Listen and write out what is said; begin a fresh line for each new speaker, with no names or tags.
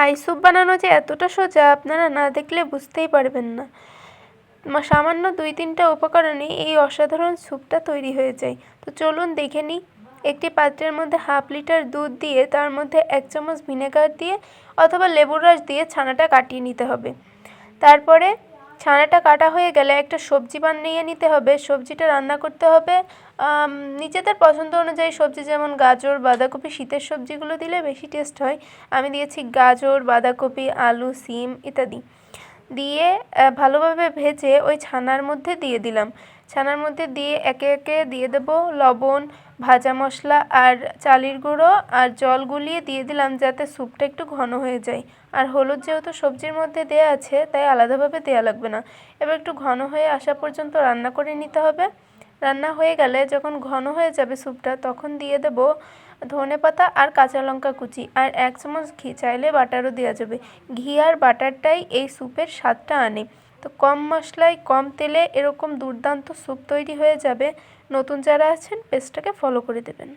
Thai soup বানানো যে এতটা সোজা আপনারা না দেখলে বুঝতেই পারবেন না। সামান্য দুই তিনটা উপকরণে এই অসাধারণ স্যুপটা তৈরি হয়ে যায়। তো চলুন দেখে নিই। একটি পাত্রের মধ্যে হাফ লিটার দুধ দিয়ে তার মধ্যে এক চামচ ভিনেগার দিয়ে অথবা লেবুর রস দিয়ে ছানাটা কাটিয়ে নিতে হবে। তারপরে ছানাটা কাটা হয়ে গেলে একটা সবজি বানিয়ে নিতে হবে। সবজিটা রান্না করতে হবে। নিজেদের পছন্দ অনুযায়ী সবজি যেমন গাজর, বাঁধাকপি, শীতের সবজিগুলো দিলে বেশি টেস্ট হয়। আমি দিয়েছি গাজর, বাঁধাকপি, আলু, সিম ইত্যাদি। দিয়ে ভালোভাবে ভেজে ওই ছানার মধ্যে দিয়ে দিলাম। ছানার মধ্যে দিয়ে একে একে দিয়ে দেব লবণ, ভাজা মশলা আর চালের গুঁড়ো আর জল গুলিয়ে দিয়ে দিলাম যাতে স্যুপটা একটু ঘন হয়ে যায়। আর হলুদ যেহেতু সবজির মধ্যে দেয়া আছে, তাই আলাদাভাবে দেয়া লাগবে না। এবার একটু ঘন হয়ে আসা পর্যন্ত রান্না করে নিতে হবে। রান্না হয়ে গেলে যখন ঘন হয়ে যাবে স্যুপটা, তখন দিয়ে দেব ধনে পাতা আর কাঁচা লঙ্কা কুচি আর এক চামচ ঘি। চাইলে বাটারও দেওয়া যাবে। ঘি আর বাটারটাই এই স্যুপের স্বাদটা আনে। তো কম মশলায়, কম তেলে এরকম দুর্দান্ত স্যুপ তৈরি হয়ে যাবে। নতুন যারা আছেন, পেস্টটাকে ফলো করে দেবেন।